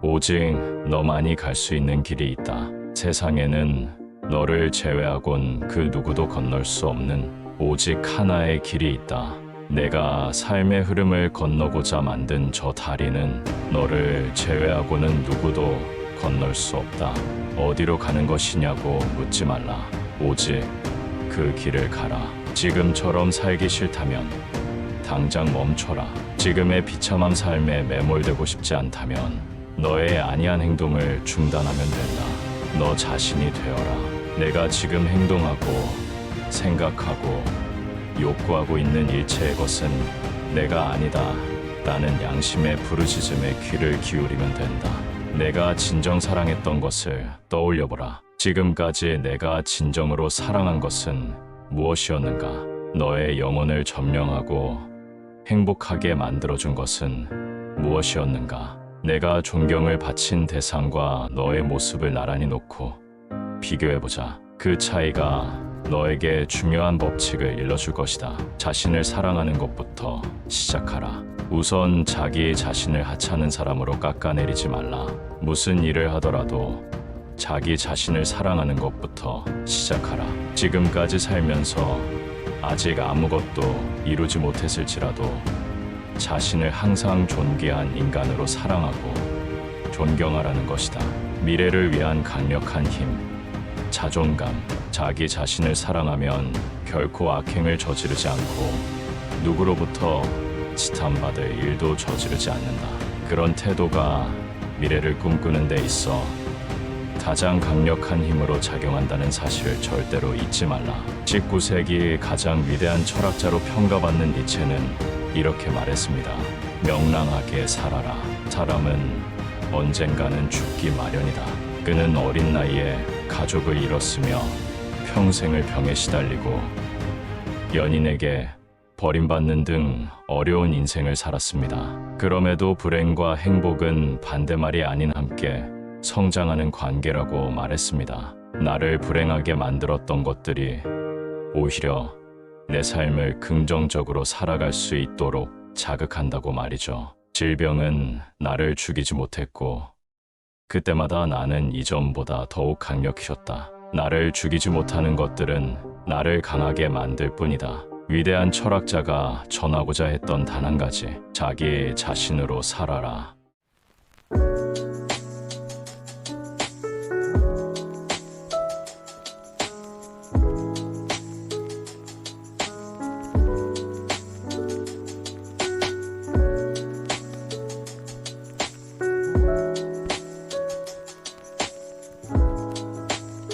오직 너만이 갈 수 있는 길이 있다. 세상에는 너를 제외하곤 그 누구도 건널 수 없는 오직 하나의 길이 있다. 내가 삶의 흐름을 건너고자 만든 저 다리는 너를 제외하고는 누구도 건널 수 없다. 어디로 가는 것이냐고 묻지 말라. 오직 그 길을 가라. 지금처럼 살기 싫다면 당장 멈춰라. 지금의 비참한 삶에 매몰되고 싶지 않다면 너의 아니한 행동을 중단하면 된다. 너 자신이 되어라. 내가 지금 행동하고 생각하고 욕구하고 있는 일체의 것은 내가 아니다. 나는 양심의 부르짖음에 귀를 기울이면 된다. 내가 진정 사랑했던 것을 떠올려보라. 지금까지 내가 진정으로 사랑한 것은 무엇이었는가? 너의 영혼을 점령하고 행복하게 만들어준 것은 무엇이었는가? 내가 존경을 바친 대상과 너의 모습을 나란히 놓고 비교해보자. 그 차이가 너에게 중요한 법칙을 일러줄 것이다. 자신을 사랑하는 것부터 시작하라. 우선 자기 자신을 하찮은 사람으로 깎아내리지 말라. 무슨 일을 하더라도 자기 자신을 사랑하는 것부터 시작하라. 지금까지 살면서 아직 아무것도 이루지 못했을지라도 자신을 항상 존귀한 인간으로 사랑하고 존경하라는 것이다. 미래를 위한 강력한 힘, 자존감, 자기 자신을 사랑하면 결코 악행을 저지르지 않고 누구로부터 지탄받을 일도 저지르지 않는다. 그런 태도가 미래를 꿈꾸는 데 있어 가장 강력한 힘으로 작용한다는 사실을 절대로 잊지 말라. 19세기 가장 위대한 철학자로 평가받는 니체는 이렇게 말했습니다. 명랑하게 살아라. 사람은 언젠가는 죽기 마련이다. 그는 어린 나이에 가족을 잃었으며 평생을 병에 시달리고 연인에게 버림받는 등 어려운 인생을 살았습니다. 그럼에도 불행과 행복은 반대말이 아닌 함께 성장하는 관계라고 말했습니다. 나를 불행하게 만들었던 것들이 오히려 내 삶을 긍정적으로 살아갈 수 있도록 자극한다고 말이죠. 질병은 나를 죽이지 못했고, 그때마다 나는 이전보다 더욱 강력해졌다. 나를 죽이지 못하는 것들은 나를 강하게 만들 뿐이다. 위대한 철학자가 전하고자 했던 단 한 가지, 자기 자신으로 살아라.